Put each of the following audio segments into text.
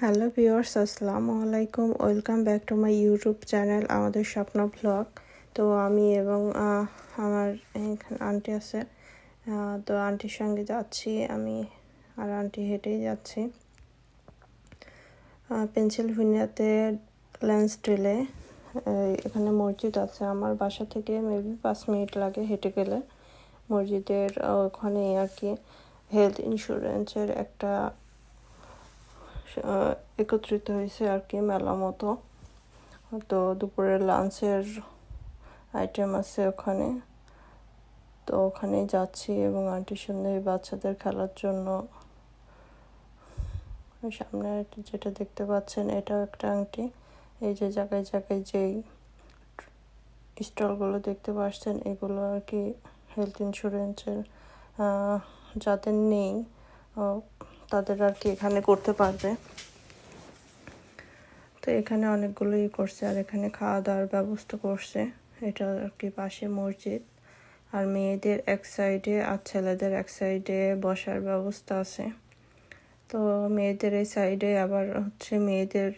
Hello viewers, আসসালামু আলাইকুম। Welcome back to my YouTube channel, আমাদের স্বপ্ন ব্লগ। তো আমি এবং আমার আন্টি আছে। তো আন্টির সঙ্গে যাচ্ছি আমি, আর আন্টি হেঁটেই যাচ্ছি। পেনসিলভেনিয়াতে ল্যান্সডেলে এখানে মসজিদ আছে। আমার বাসা থেকে মেবি পাঁচ মিনিট লাগে হেঁটে গেলে। মসজিদের ওখানে আর কি। হেলথ ইন্স্যুরেন্সের একটা একত্রিত হয়েছে আর কি মেলা মতো। তো দুপুরের লাঞ্চের আইটেম আছে ওখানে। তো ওখানেই যাচ্ছি এবং আন্টির সঙ্গে বাচ্চাদের খেলার জন্য। সামনে যেটা দেখতে পাচ্ছেন, এটাও একটা আংটি। এই যে জায়গায় জায়গায় যেই স্টলগুলো দেখতে পাচ্ছেন, এগুলো আর কি হেলথ ইন্স্যুরেন্সের যাদের নেই তাদের আর কি এখানে করতে পারবে। তো এখানে অনেকগুলোই করছে আর এখানে খাওয়া দাওয়ার ব্যবস্থা করছে। এটা আর কি পাশে মসজিদ। আর মেয়েদের এক সাইডে আর ছেলেদের এক সাইডে বসার ব্যবস্থা আছে। তো মেয়েদের এই সাইডে আবার হচ্ছে মেয়েদের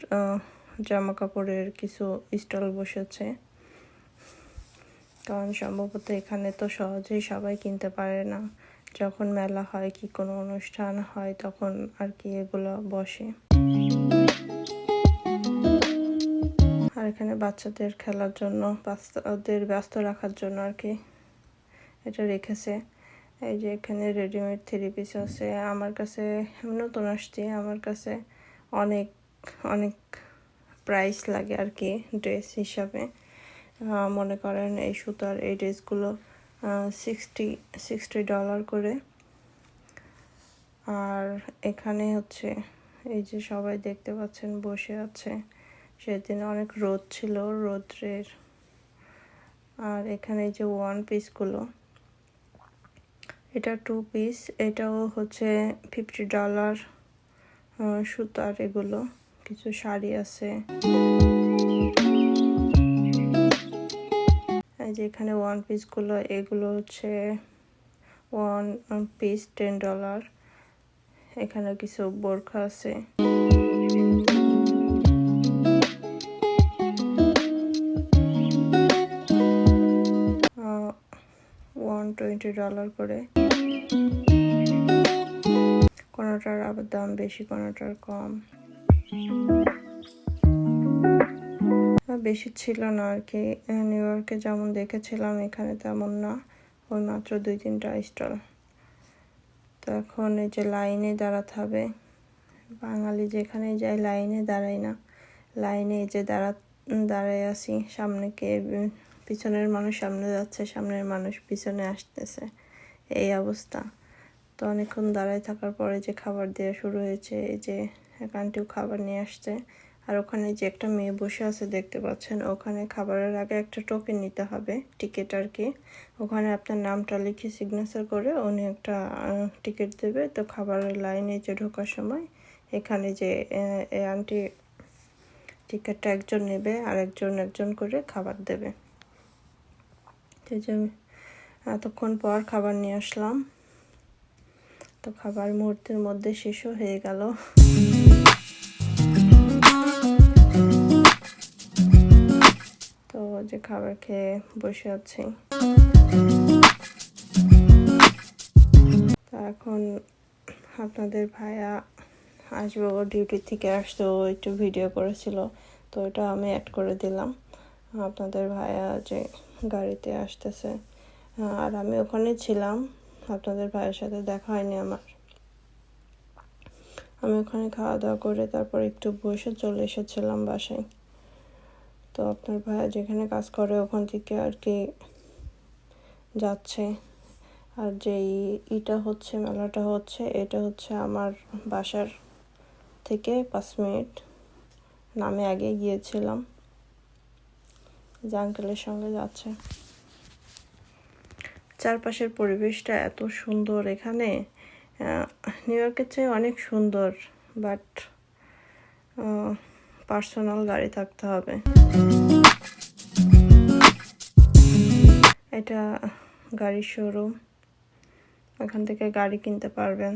জামা কাপড়ের কিছু স্টল বসেছে। কারণ সম্ভবত এখানে তো সহজেই সবাই কিনতে পারে না। যখন মেলা হয় কি কোনো অনুষ্ঠান হয় তখন আর কি এগুলো বসে। আর এখানে বাচ্চাদের খেলার জন্য, বাচ্চাদের ব্যস্ত রাখার জন্য আর কি এটা রেখেছে। এই যে এখানে রেডিমেড থ্রি পিস আছে। আমার কাছে নতুন আসছি, আমার কাছে অনেক অনেক প্রাইস লাগে আর কি ড্রেস হিসাবে। মনে করেন এই সুতার, এই ড্রেসগুলো সিক্সটি সিক্সটি ডলার করে। আর এখানে হচ্ছে, এই যে সবাই দেখতে পাচ্ছেন বসে আছে। সেদিন অনেক রোদ ছিল, রোদ্রের। আর এখানে যে ওয়ান পিসগুলো এটা টু পিস এটাও হচ্ছে ফিফটি ডলার সুতার এগুলো। কিছু শাড়ি আছে। এই যে এখানে ওয়ান পিসগুলো এগুলো হচ্ছে ওয়ান পিস টেন ডলার এখানে কিছু বোরখা আছে। ওয়ান টোয়েন্টি ডলার করে। কোনোটার আবার দাম বেশি, কোনোটার কম। বেশি ছিল না আর কি। নিউ ইয়র্কে যেমন দেখেছিলাম, এখানে তেমন না। ওই মাত্র দুই তিনটা স্টল তো এখন এই যে লাইনে দাঁড়াতে হবে। বাঙালি যেখানে যায় লাইনে দাঁড়াই না। লাইনে এই যে দাঁড়া দাঁড়াই আছি, সামনে কে পিছনের মানুষ সামনে যাচ্ছে, সামনের মানুষ পিছনে আসতেছে। এই অবস্থা। তো অনেকক্ষণ দাঁড়ায় থাকার পরে যে খাবার দেওয়া শুরু হয়েছে, এই যে এক আন্টিও খাবার নিয়ে আসছে। আর ওখানে যে একটা মেয়ে বসে আছে দেখতে পাচ্ছেন, ওখানে খাবারের আগে একটা টোকেন নিতে হবে টিকিট আর কি। ওখানে আপনার নামটা লিখে সিগনেচার করে উনি একটা টিকিট দেবে। তো খাবারের লাইনে যে ঢোকার সময় এখানে যে আন্টি টিকিটটা একজন নেবে আর একজন একজন করে খাবার দেবে। এতক্ষণ পর খাবার নিয়ে আসলাম। তো খাবার মুহূর্তের মধ্যে শেষও হয়ে গেল। যে খাবার খেয়ে বসে আছি। তো এখন আপনাদের ভাইয়া আসব ডিউটি থেকে আসতো একটু ভিডিও করেছিল, তো ওটা আমি অ্যাড করে দিলাম। আপনাদের ভাইয়া যে গাড়িতে আসতেছে, আর আমি ওখানে ছিলাম, আপনাদের ভাইয়ের সাথে দেখা হয়নি আমার। আমি ওখানে খাওয়া দাওয়া করে তারপর একটু বসে চলে এসেছিলাম বাসায়। তো আপনার ভাইয়া যেখানে কাজ করে ওখান থেকে আর কি যাচ্ছে। আর যেই ইটা হচ্ছে, মেলাটা হচ্ছে, এটা হচ্ছে আমার বাসার থেকে পাঁচ মিনিট নামে আগে গিয়েছিলাম। যে আঙ্কেলের সঙ্গে যাচ্ছে। চারপাশের পরিবেশটা এত সুন্দর এখানে। নিউ ইয়র্কের চেয়ে অনেক সুন্দর বাট পার্সোনাল গাড়ি থাকতে হবে। এটা গাড়ির শোরুম এখান থেকে গাড়ি কিনতে পারবেন।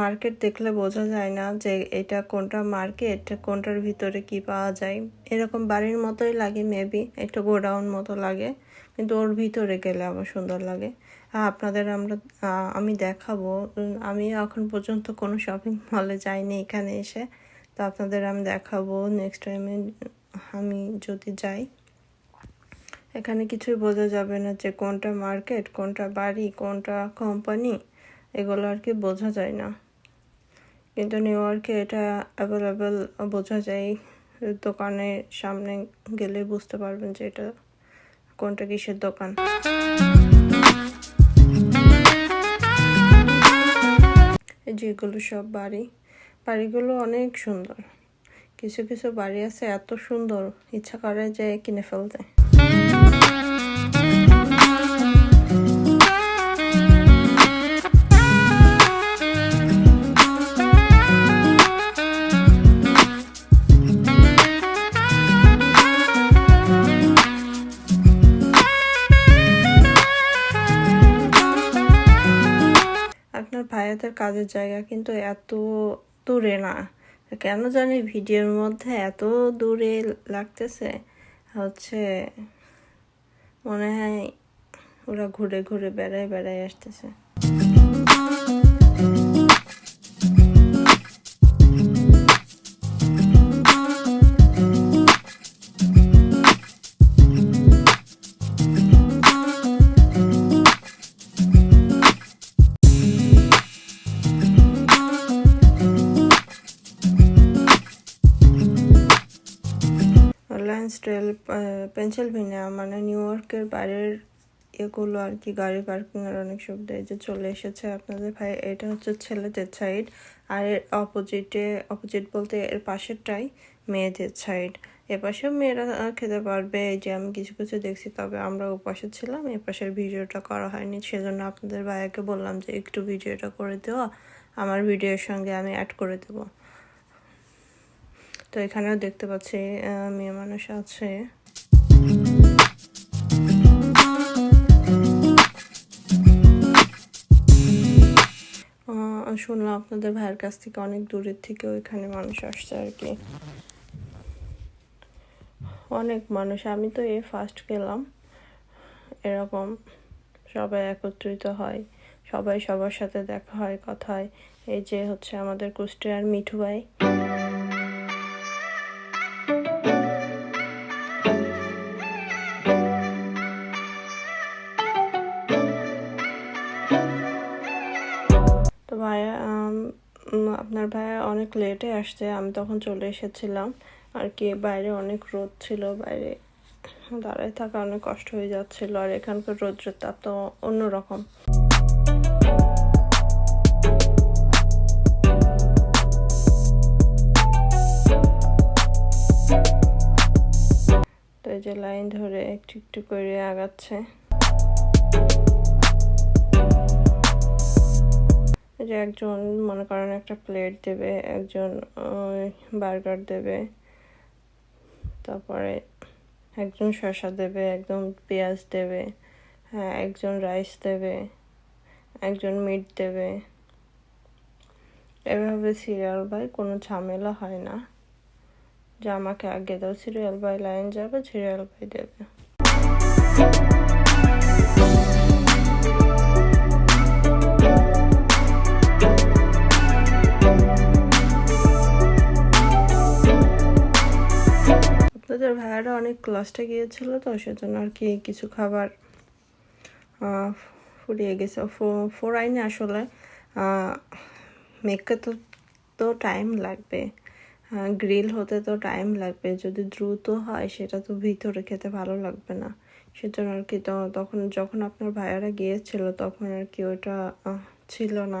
মার্কেট দেখলে বোঝা যায় না যে এটা কোনটা মার্কেট, কোনটার ভিতরে কি পাওয়া যায়। এরকম বাড়ির মতোই লাগে মেবি একটু গোডাউন মতো লাগে, কিন্তু ওর ভিতরে গেলে আমার সুন্দর লাগে। আপনাদের আমরা আমি দেখাবো। আমি এখন পর্যন্ত কোনো শপিং মলে যাইনি এখানে এসে। তো আপনাদের আমি দেখাবো নেক্সট টাইমে আমি যদি যাই। এখানে কিছুই বোঝা যাবে না যে কোনটা মার্কেট, কোনটা বাড়ি, কোনটা কোম্পানি এগুলো আর কি বোঝা যায় না। কিন্তু নিউ ইয়র্কে এটা অ্যাভেলেবেল বোঝা যায়। দোকানের সামনে গেলে বুঝতে পারবেন যে এটা কোনটা কিসের দোকান। যেগুলো সব বাড়ি। বাড়িগুলো অনেক সুন্দর। কিছু কিছু বাড়ি আছে এত সুন্দর। ইচ্ছা করে যে কিনে ফেলতে। ভাইয়াদের কাজের জায়গা কিন্তু এত দূরে না। কেন জানি ভিডিওর মধ্যে এত দূরে লাগতেছে। হচ্ছে মনে হয় ওরা ঘুরে ঘুরে বেড়ায় বেড়ায় আসতেছে। ল্যান্সডেল পেনসিলভেনিয়া মানে নিউ ইয়র্কের বাইরের এগুলো আর কি, গাড়ি পার্কিং এর অনেক সুবিধা। এই যে চলে এসেছে আপনাদের ভাই, এটা হচ্ছে ছেলেদের সাইড আর এর অপোজিটে অপোজিট বলতে এর পাশেরটাই মেয়েদের সাইড এপাশেও মেয়েরা খেতে পারবে, এই যে আমি কিছু কিছু দেখছি, তবে আমরা ওপাশে ছিলাম, এ পাশের ভিডিওটা করা হয়নি, সেজন্য আপনাদের ভাইয়াকে বললাম যে একটু ভিডিওটা করে দেওয়া, আমার ভিডিওর সঙ্গে আমি অ্যাড করে দেবো। তো এখানেও দেখতে পাচ্ছি মেয়ে মানুষ আছে। শুনলাম আপনাদের ভাইয়ের কাছ থেকে অনেক দূরের থেকে ওইখানে মানুষ আসছে আর কি। অনেক মানুষ, আমি তো এই ফার্স্ট গেলাম। এরকম সবাই একত্রিত হয়, সবাই সবার সাথে দেখা হয়, কথা হয়। এই যে হচ্ছে আমাদের কুষ্টিয়ার মিঠু ভাই। তো ভাইয়া আপনার ভাইয়া অনেক লেটে আসছে, আমি তখন চলে এসেছিলাম। আর কি, বাইরে অনেক রোদ ছিল, বাইরে দাঁড়ায় থাকা অনেক কষ্ট হয়ে যাচ্ছিল, আর এখানকার রৌদ্রের তাপ তো অন্যরকম। তো যে লাইন ধরে একটু একটু করে আগাচ্ছে। যে একজন, মনে করেন একটা প্লেট দেবে, একজন বার্গার দেবে, তারপরে একজন শসা দেবে একদম পেঁয়াজ দেবে হ্যাঁ একজন রাইস দেবে, একজন মিট দেবে। এভাবে সিরিয়াল বাই কোনো ঝামেলা হয় না। যে আমাকে আগে দাও সিরিয়াল বাই লাইন যাবে সিরিয়াল বাই দেবে। আপনাদের ভাইয়ারা অনেক ক্লাসটা গিয়েছিল তো সেজন্য আর কি কিছু খাবার ফুরিয়ে গেছে। ফোর আইনে আসলে। মেককে তো তো টাইম লাগবে। গ্রিল হতে তো টাইম লাগবে। যদি দ্রুত হয় সেটা তো ভিতরে খেতে ভালো লাগবে না। সেজন্য আর কি তো তখন যখন আপনার ভাইয়ারা গিয়েছিল তখন আর কি ওটা ছিল না।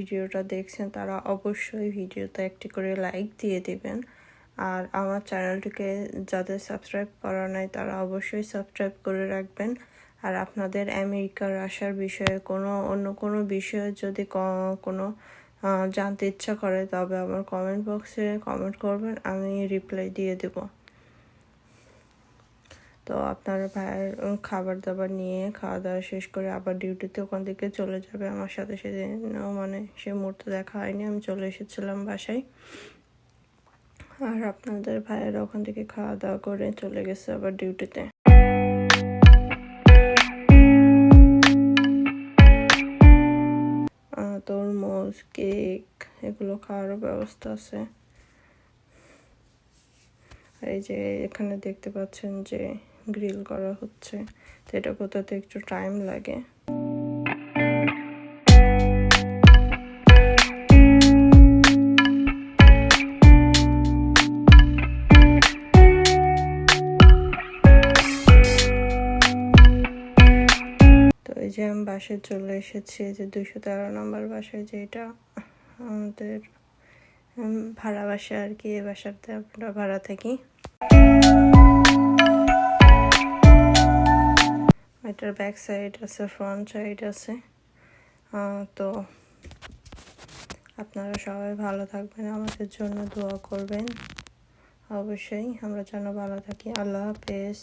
ভিডিওটা দেখছেন, তারা অবশ্যই ভিডিওতে একটি করে লাইক দিয়ে দিবেন। আর আমার চ্যানেলটিকে যাদের সাবস্ক্রাইব করা নাই, তারা অবশ্যই সাবস্ক্রাইব করে রাখবেন। আর আপনাদের আমেরিকার আসার বিষয়ে কোনো, অন্য কোনো বিষয়ে যদি কোনো জানতে ইচ্ছা করে, তবে আমার কমেন্ট বক্সে কমেন্ট করবেন, আমি রিপ্লাই দিয়ে দেব। তো আপনার ভাইয়ের খাবার দাবার নিয়ে খাওয়া দাওয়া শেষ করে আবার ডিউটিতে ওখান থেকে চলে যাবে আমার সাথে। সেদিন মানে সে মুহূর্তে দেখা হয়নি, আমি চলে এসেছিলাম বাসায়। আর আপনাদের ভাইয়েরা ওখান থেকে খাওয়া দাওয়া করে চলে গেছে আবার ডিউটিতে। তরমুজ, কেক, এগুলো খাওয়ারও ব্যবস্থা আছে। এই যে এখানে দেখতে পাচ্ছেন যে গ্রিল করা হচ্ছে। তো এটা কোথাতে একটু টাইম লাগে। যে আমি বাসায় চলে এসেছি যে দুশো তেরো নম্বর বাসায় যে এটা আমাদের ভাড়া বাসা আর কি, এ বাসাতে আমরা ভাড়া থাকি। এটার ব্যাক সাইড আছে ফ্রন্ট সাইড আছে। তো আপনারা সবাই ভালো থাকবেন, আমাদের জন্য দোয়া করবেন। অবশ্যই আমরা যেন ভালো থাকি। আল্লাহ হাফেজ।